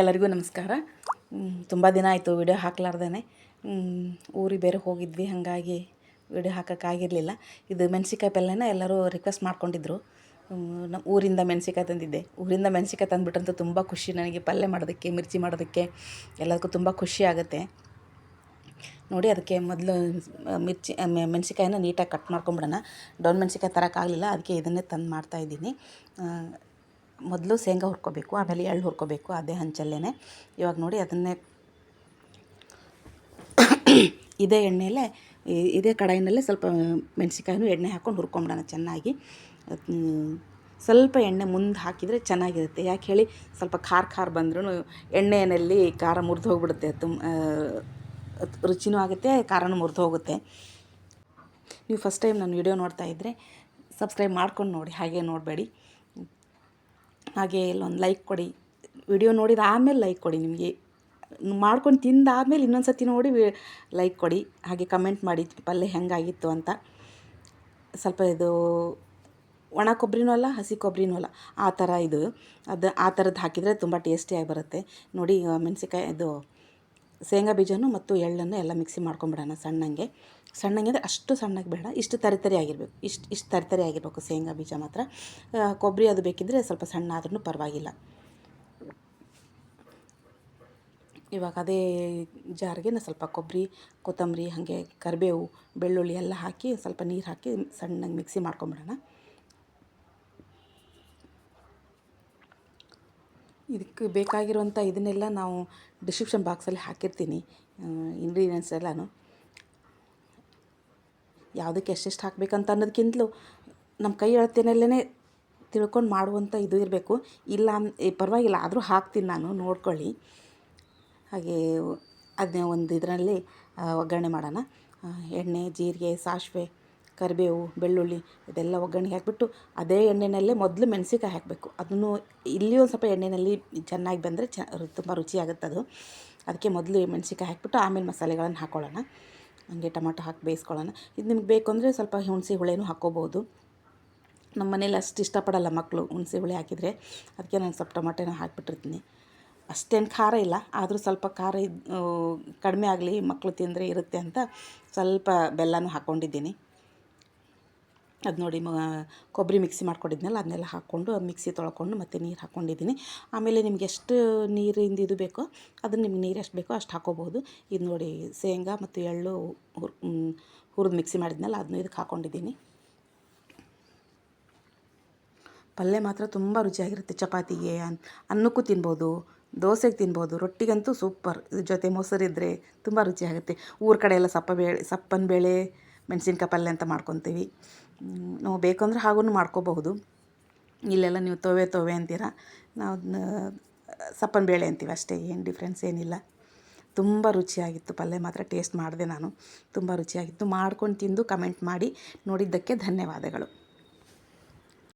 ಎಲ್ಲರಿಗೂ ನಮಸ್ಕಾರ. ತುಂಬ ದಿನ ಆಯಿತು ವಿಡಿಯೋ ಹಾಕ್ಲಾರ್ದೇ ಊರಿಗೆ ಬೇರೆ ಹೋಗಿದ್ವಿ, ಹಾಗಾಗಿ ವಿಡಿಯೋ ಹಾಕೋಕ್ಕಾಗಿರಲಿಲ್ಲ ಇದು ಮೆಣಸಿಕಾಯಿ ಪಲ್ಯನ ಎಲ್ಲರೂ ರಿಕ್ವೆಸ್ಟ್ ಮಾಡ್ಕೊಂಡಿದ್ರು. ನಮ್ಮ ಊರಿಂದ ಮೆಣಸಿಕಾಯಿ ತಂದಿದ್ದೆ. ಊರಿಂದ ಮೆಣಸಿಕಾಯಿ ತಂದುಬಿಟ್ರಂತೂ ತುಂಬ ಖುಷಿ ನನಗೆ ಪಲ್ಯ ಮಾಡೋದಕ್ಕೆ, ಮಿರ್ಚಿ ಮಾಡೋದಕ್ಕೆ, ಎಲ್ಲದಕ್ಕೂ ತುಂಬ ಖುಷಿ ಆಗುತ್ತೆ. ನೋಡಿ, ಅದಕ್ಕೆ ಮೊದಲು ಮಿರ್ಚಿ ಮೆಣಸಿಕಾಯಿನ ನೀಟಾಗಿ ಕಟ್ ಮಾಡ್ಕೊಂಬಿಡೋಣ. ಡೌನ್ ಮೆಣಸಿಕಾಯಿ ತರೋಕ್ಕಾಗಲಿಲ್ಲ ಅದಕ್ಕೆ ಇದನ್ನೇ ತಂದು ಮಾಡ್ತಾಯಿದ್ದೀನಿ ಮೊದಲು ಶೇಂಗಾ ಹುರ್ಕೋಬೇಕು, ಆಮೇಲೆ ಎಳ್ಳು ಹುರ್ಕೋಬೇಕು, ಅದೇ ಹಂಚಲ್ಲೇ ಇವಾಗ ನೋಡಿ ಅದನ್ನೇ ಇದೇ ಎಣ್ಣೆಯಲ್ಲೇ ಇದೇ ಕಡಾಯಿನಲ್ಲೇ ಸ್ವಲ್ಪ ಮೆಣಸಿಕಾಯಿನೂ ಎಣ್ಣೆ ಹಾಕ್ಕೊಂಡು ಹುರ್ಕೊಂಬಿಡೋಣ ಚೆನ್ನಾಗಿ. ಸ್ವಲ್ಪ ಎಣ್ಣೆ ಮುಂದೆ ಹಾಕಿದರೆ ಚೆನ್ನಾಗಿರುತ್ತೆ. ಯಾಕೆ ಹೇಳಿ ಸ್ವಲ್ಪ ಖಾರ ಖಾರ ಬಂದ್ರೂ ಎಣ್ಣೆಯಲ್ಲಿ ಖಾರ ಮುರಿದು ಹೋಗ್ಬಿಡುತ್ತೆ. ತುಂಬ ರುಚಿನೂ ಆಗುತ್ತೆ, ಖಾರನೂ ಮುರಿದು ಹೋಗುತ್ತೆ. ನೀವು ಫಸ್ಟ್ ಟೈಮ್ ನಾನು ವಿಡಿಯೋ ನೋಡ್ತಾ ಇದ್ದರೆ ಸಬ್ಸ್ಕ್ರೈಬ್ ಮಾಡ್ಕೊಂಡು ನೋಡಿ, ಹಾಗೆ ನೋಡಬೇಡಿ. ಹಾಗೆ ಇಲ್ಲೊಂದು ಲೈಕ್ ಕೊಡಿ. ವಿಡಿಯೋ ನೋಡಿದ ಆಮೇಲೆ ಲೈಕ್ ಕೊಡಿ ನಿಮಗೆ. ಮಾಡ್ಕೊಂಡು ತಿಂದಾದ್ಮೇಲೆ ಇನ್ನೊಂದು ಸತಿ ನೋಡಿ ಲೈಕ್ ಕೊಡಿ. ಹಾಗೆ ಕಮೆಂಟ್ ಮಾಡಿ ಪಲ್ಯ ಹೆಂಗಾಗಿತ್ತು ಅಂತ. ಸ್ವಲ್ಪ ಇದು ಒಣ ಕೊಬ್ಬರಿನೂ ಅಲ್ಲ, ಹಸಿ ಕೊಬ್ಬರಿನೂ ಅಲ್ಲ. ಆ ಥರ ಇದು. ಅದು ಆ ಥರದ್ದು ಹಾಕಿದರೆ ತುಂಬ ಟೇಸ್ಟಿಯಾಗಿ ಬರುತ್ತೆ. ನೋಡಿ ಮೆಣಸಿಕಾಯಿ ಇದು ಶೇಂಗಾ ಬೀಜನೂ ಮತ್ತು ಎಳ್ಳನ್ನು ಎಲ್ಲ ಮಿಕ್ಸಿ ಮಾಡ್ಕೊಂಬಿಡೋಣ ಸಣ್ಣಂಗೆ. ಸಣ್ಣಂಗೆ ಅಂದರೆ ಅಷ್ಟು ಸಣ್ಣಗೆ ಬೇಡ, ಇಷ್ಟು ತರಿತರಿ ಆಗಿರಬೇಕು. ಇಷ್ಟು ಇಷ್ಟು ತರಿತರಿ ಆಗಿರಬೇಕು ಶೇಂಗಾ ಬೀಜ ಮಾತ್ರ. ಕೊಬ್ಬರಿ ಅದು ಬೇಕಿದ್ದರೆ ಸ್ವಲ್ಪ ಸಣ್ಣ ಆದ್ರೂ ಪರವಾಗಿಲ್ಲ. ಇವಾಗ ಅದೇ ಜಾರಿಗೆ ನಾನು ಸ್ವಲ್ಪ ಕೊಬ್ಬರಿ, ಕೊತ್ತಂಬರಿ, ಹಾಗೆ ಕರಿಬೇವು, ಬೆಳ್ಳುಳ್ಳಿ ಎಲ್ಲ ಹಾಕಿ ಸ್ವಲ್ಪ ನೀರು ಹಾಕಿ ಸಣ್ಣಗೆ ಮಿಕ್ಸಿ ಮಾಡ್ಕೊಂಬಿಡೋಣ. ಇದಕ್ಕೆ ಬೇಕಾಗಿರುವಂಥ ಇದನ್ನೆಲ್ಲ ನಾವು ಡಿಸ್ಕ್ರಿಪ್ಷನ್ ಬಾಕ್ಸಲ್ಲಿ ಹಾಕಿರ್ತೀನಿ ಇಂಗ್ರೀಡಿಯೆಂಟ್ಸ್ ಎಲ್ಲನೂ. ಯಾವುದಕ್ಕೆ ಎಷ್ಟೆಷ್ಟು ಹಾಕಬೇಕಂತ ಅನ್ನೋದಕ್ಕಿಂತಲೂ ನಮ್ಮ ಕೈ ಅಳತೆಯಲ್ಲೇ ತಿಳ್ಕೊಂಡು ಮಾಡುವಂಥ ಇದು ಇರಬೇಕು. ಇಲ್ಲ ಪರವಾಗಿಲ್ಲ, ಆದರೂ ಹಾಕ್ತೀನಿ ನಾನು, ನೋಡ್ಕೊಳ್ಳಿ. ಹಾಗೆ ಅದನ್ನೇ ಒಂದು ಇದರಲ್ಲಿ ಒಗ್ಗರಣೆ ಮಾಡೋಣ. ಎಣ್ಣೆ, ಜೀರಿಗೆ, ಸಾಸಿವೆ ಕರಿಬೇವು, ಬೆಳ್ಳುಳ್ಳಿ ಇದೆಲ್ಲ ಒಗ್ಗರಣೆಗೆ ಹಾಕಿಬಿಟ್ಟು ಅದೇ ಎಣ್ಣೆನಲ್ಲೇ ಮೊದಲು ಮೆಣಸಿಕಾಯಿ ಹಾಕಬೇಕು. ಅದನ್ನು ಇಲ್ಲಿ ಒಂದು ಸ್ವಲ್ಪ ಎಣ್ಣೆಯಲ್ಲಿ ಚೆನ್ನಾಗಿ ಬಂದರೆ ಚ ತುಂಬ ರುಚಿಯಾಗುತ್ತೆ ಅದು. ಅದಕ್ಕೆ ಮೊದಲು ಮೆಣಸಿಕಾಯಿ ಹಾಕಿಬಿಟ್ಟು ಆಮೇಲೆ ಮಸಾಲೆಗಳನ್ನು ಹಾಕ್ಕೊಳ್ಳೋಣ ಹಂಗೆ ಟೊಮಾಟೊ ಹಾಕಿ ಬೇಯಿಸ್ಕೊಳ್ಳೋಣ. ಇದು ನಿಮ್ಗೆ ಬೇಕು ಅಂದರೆ ಸ್ವಲ್ಪ ಹುಣಸೆ ಹುಳೇನೂ ಹಾಕ್ಕೋಬೋದು. ನಮ್ಮ ಮನೇಲಿ ಅಷ್ಟು ಇಷ್ಟಪಡಲ್ಲ ಮಕ್ಕಳು ಹುಣಸೆ ಹುಳಿ ಹಾಕಿದರೆ. ಅದಕ್ಕೆ ನಾನು ಸ್ವಲ್ಪ ಟೊಮಾಟೊನ ಹಾಕಿಬಿಟ್ಟಿರ್ತೀನಿ. ಅಷ್ಟೇನು ಖಾರ ಇಲ್ಲ. ಆದರೂ ಸ್ವಲ್ಪ ಖಾರ ಕಡಿಮೆ ಆಗಲಿ ಮಕ್ಕಳು ತಿಂದರೆ ಇರುತ್ತೆ ಅಂತ ಸ್ವಲ್ಪ ಬೆಲ್ಲನೂ ಹಾಕ್ಕೊಂಡಿದ್ದೀನಿ ಅದು ನೋಡಿ ಮ, ಕೊಬ್ಬರಿ ಮಿಕ್ಸಿ ಮಾಡ್ಕೊಂಡಿದ್ನಲ್ಲ, ಅದನ್ನೆಲ್ಲ ಹಾಕ್ಕೊಂಡು ಮಿಕ್ಸಿ ತೊಳ್ಕೊಂಡು ಮತ್ತು ನೀರು ಹಾಕ್ಕೊಂಡಿದ್ದೀನಿ ಆಮೇಲೆ ನಿಮ್ಗೆ ಎಷ್ಟು ನೀರಿಂದ ಇದು ಬೇಕೋ ಅದನ್ನು ನಿಮ್ಗೆ ನೀರು ಎಷ್ಟು ಬೇಕೋ ಅಷ್ಟು ಹಾಕ್ಕೋಬೋದು ಇದು ನೋಡಿ ಶೇಂಗಾ ಮತ್ತು ಎಳ್ಳು ಹುರ್ ಹುರಿದು ಮಿಕ್ಸಿ ಮಾಡಿದ್ನಲ್ಲ ಅದನ್ನು ಇದಕ್ಕೆ ಹಾಕ್ಕೊಂಡಿದ್ದೀನಿ ಪಲ್ಯ ಮಾತ್ರ ತುಂಬ ರುಚಿಯಾಗಿರುತ್ತೆ. ಚಪಾತಿಗೆ ಅನ್, ಅನ್ನಕ್ಕೂ ತಿನ್ಬೋದು, ದೋಸೆಗೆ ತಿನ್ಬೋದು, ರೊಟ್ಟಿಗಂತೂ ಸೂಪರ್. ಜೊತೆ ಮೊಸರಿದ್ದರೆ ತುಂಬ ರುಚಿಯಾಗುತ್ತೆ. ಊರ ಕಡೆ ಎಲ್ಲ ಸಪ್ಪ ಬೇಳೆ ಸಪ್ಪನ ಬೇಳೆ ಮೆಣಸಿನ್ಕಾಯಿ ಪಲ್ಯ ಅಂತ ಮಾಡ್ಕೊತೀವಿ. ನಾವು ಬೇಕಂದ್ರೆ ಹಾಗೂ ಮಾಡ್ಕೋಬಹುದು. ಇಲ್ಲೆಲ್ಲ ನೀವು ತೊವೆ ತೊವೆ ಅಂತೀರ? ನಾವು ಸಪ್ಪನ ಬೇಳೆ ಅಂತೀವಿ ಅಷ್ಟೇ, ಏನು ಡಿಫ್ರೆನ್ಸ್ ಏನಿಲ್ಲ. ತುಂಬ ರುಚಿಯಾಗಿತ್ತು ಪಲ್ಯ ಮಾತ್ರ ಟೇಸ್ಟ್ ಮಾಡಿದೆ ನಾನು. ತುಂಬ ರುಚಿಯಾಗಿತ್ತು. ಮಾಡ್ಕೊಂಡು ತಿಂದು ಕಮೆಂಟ್ ಮಾಡಿ, ನೋಡಿದ್ದಕ್ಕೆ ಧನ್ಯವಾದಗಳು.